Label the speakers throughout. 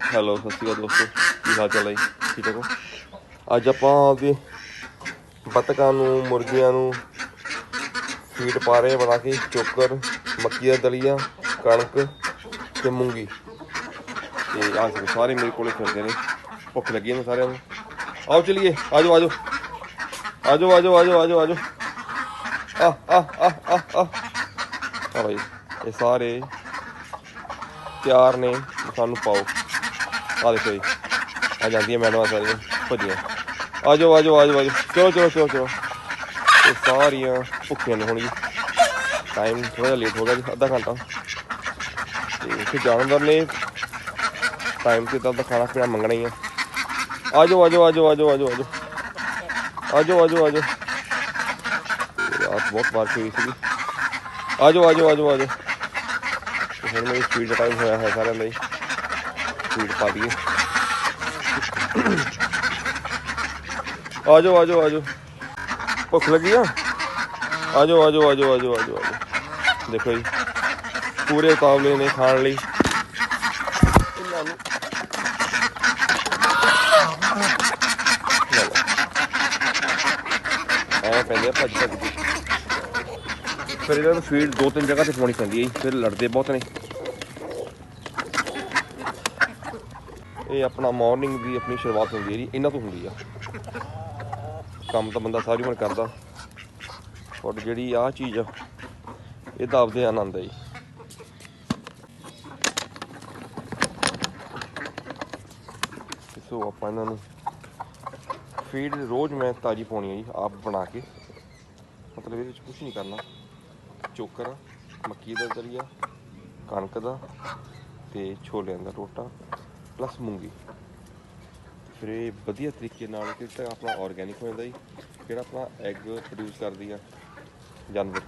Speaker 1: Hello ਸਤਿ ਸ਼੍ਰੀ ਅਕਾਲ ਦੋਸਤੋ, ਕੀ ਹਾਲ ਚਾਲ ਹੈ ਜੀ? ਠੀਕ ਠਾਕ ਹੋ? ਅੱਜ ਆਪਾਂ ਆਪਦੇ ਬਤਕਾਂ ਨੂੰ, ਮੁਰਗੀਆਂ ਨੂੰ ਫੀਡ ਪਾ ਰਹੇ ਹਾਂ ਬਣਾ ਕੇ, ਚੋਕਰ ਮੱਕੀ ਦਾ ਦਲੀਆ, ਕਣਕ ਤੇ ਮੂੰਗੀ। ਤੇ ਆਹ ਦੇਖੋ, ਸਾਰੇ ਮੇਰੇ ਕੋਲੇ ਫਿਰਦੇ ਨੇ। ਭੁੱਖ ਲੱਗੀ ਨੇ ਸਾਰਿਆਂ ਨੂੰ? ਆਓ ਚਲਿਏ, ਆਜੋ ਆਜੋ। ਆਜੋ ਆਜੋ ਆਜੋ ਆਜੋ ਆਜੋ। ਆ ਆ ਆ ਆ ਆ ਆ ਭਾਈ ਇਹ ਸਾਰੇ ਤਿਆਰ ਨੇ, ਸਾਨੂੰ ਪਾਓ। ਆ ਦੇਖੋ ਜੀ ਆ ਜਾਂਦੀਆਂ ਮੈਡਮਾਂ ਸਾਰੀਆਂ ਭੱਜੀਆਂ ਆ ਜਾਓ ਆ ਜਾਓ ਚਲੋ ਚਲੋ ਚਲੋ ਚਲੋ ਇਹ ਸਾਰੀਆਂ ਭੁੱਖੀਆਂ ਨੇ ਹੁਣ ਜੀ ਟਾਈਮ ਥੋੜਾ ਜਿਹਾ ਲੇਟ ਹੋ ਗਿਆ ਜੀ ਅੱਧਾ ਘੰਟਾ ਤੇ ਇੱਥੇ ਜਾਨਵਰ ਨੇ ਟਾਈਮ ਤੇ ਤਾਂ ਖਾਣਾ ਪੀਣਾ ਮੰਗਣਾ ਹੀ ਆ ਆ ਜਾਓ ਆ ਜਾਓ ਆ ਜਾਓ ਆ ਜਾਓ ਆ ਜਾਓ ਆ ਜਾਓ ਆ ਜਾਓ ਆ ਜਾਓ ਰਾਤ ਬਹੁਤ ਬਾਰਿਸ਼ ਹੋਈ ਸੀਗੀ ਜਾਓ ਆ ਜਾਓ ਆ ਜਾਓ ਹੁਣ ਮੇਰੀ ਸਪੀਡ ਦਾ ਟਾਈਮ ਹੋਇਆ ਹੈ ਸਾਰਿਆਂ ਦਾ ਹੀ ਸਪੀਡ ਪਾ ਦਈਏ ਆਜੋ ਆਜੋ ਆਜੋ। ਭੁੱਖ ਲੱਗੀ ਆ? ਆਜੋ ਆਜੋ ਆਜੋ ਆਜੋ ਆਜੋ ਆਜੋ। ਦੇਖੋ ਜੀ ਪੂਰੇ ਉਤਾਵਲੇ ਨੇ ਖਾਣ ਲਈ। ਇਹਨਾਂ ਨੂੰ ਲੈ ਪੈਂਦੇ ਆ ਭੱਜ ਭੱਜ ਫਿਰ ਇਹਨਾਂ ਨੂੰ ਫੀਡ ਦੋ ਤਿੰਨ ਜਗ੍ਹਾ ਤੇ ਪਾਉਣੀ ਪੈਂਦੀ ਹੈ ਜੀ, ਫਿਰ ਲੜਦੇ ਬਹੁਤ ਨੇ। ਇਹ ਆਪਣਾ ਮਾਰਨਿੰਗ ਦੀ ਆਪਣੀ ਸ਼ੁਰੂਆਤ ਹੁੰਦੀ ਹੈ ਜੀ, ਇਹਨਾਂ ਤੋਂ ਹੁੰਦੀ ਆ। ਕੰਮ ਤਾਂ ਬੰਦਾ ਸਾਰੀ ਉਮਰ ਕਰਦਾ। ਪਰ ਜਿਹੜੀ ਆਹ ਚੀਜ਼ ਆ ਇਹਦਾ ਆਪਦੇ ਆਨੰਦ ਹੈ ਜੀ। ਸੋ ਆਪਾਂ ਇਹਨਾਂ ਨੂੰ ਫੀਡ ਰੋਜ਼ ਮੈਂ ਤਾਜੀ ਪਾਉਣੀ ਹੈ ਜੀ, ਆਪ ਬਣਾ ਕੇ। ਮਤਲਬ ਇਹਦੇ ਵਿੱਚ ਕੁਝ ਨਹੀਂ ਕਰਨਾ। ਚੋਕਰ ਮੱਕੀ ਦਾ ਜ਼ਰੀਆ ਕਣਕ ਦਾ ਤੇ ਛੋਲਿਆਂ ਦਾ ਟੋਟਾ ਪਲੱਸ ਮੂੰਗੀ। ਫਿਰ ਇਹ ਵਧੀਆ ਤਰੀਕੇ ਨਾਲ ਕਿ ਤਾਂ ਆਪਣਾ ਆਰਗੈਨਿਕ ਹੋ ਜਾਂਦਾ ਜੀ ਜਿਹੜਾ ਆਪਣਾ ਐਗ ਪ੍ਰੋਡਿਊਸ ਕਰਦੀ ਆ ਜਾਨਵਰ।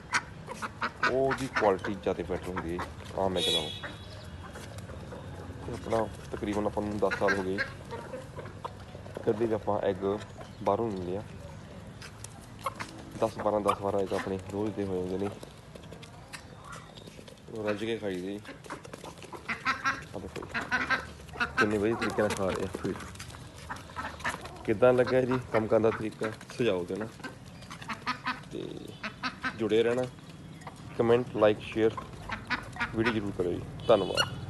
Speaker 1: ਉਹਦੀ ਕੁਆਲਿਟੀ ਜ਼ਿਆਦਾ ਬੈਟਰ ਹੁੰਦੀ ਹੈ ਆਮ ਐਗ ਨਾਲੋਂ ਆਪਣਾ ਤਕਰੀਬਨ ਆਪਾਂ ਨੂੰ 10 ਸਾਲ ਹੋ ਗਏ ਕਦੇ ਵੀ ਆਪਾਂ ਐਗ ਬਾਹਰੋਂ ਨਹੀਂ ਲਿਆ। 10 12 10 12 ਐਗ ਆਪਣੇ ਰੋਜ਼ ਦੇ ਹੋ ਜਾਂਦੇ ਨੇ। ਰੱਜ ਕੇ ਖਾਈਦੇ ਆ ਦੇਖੋ ਜੀ। ਕਿੰਨੇ ਵਧੀਆ ਤਰੀਕੇ ਨਾਲ ਖਾ ਰਹੇ ਆ ਫੀਡ ਕਿੱਦਾਂ ਲੱਗਿਆ ਜੀ ਕੰਮ ਕਰਨ ਦਾ ਤਰੀਕਾ? ਸੁਝਾਓ ਦੇਣਾ ਤੇ ਜੁੜੇ ਰਹਿਣਾ। ਕਮੈਂਟ ਲਾਈਕ ਸ਼ੇਅਰ ਵੀਡੀਓ ਜ਼ਰੂਰ ਕਰਿਓ ਜੀ। ਧੰਨਵਾਦ।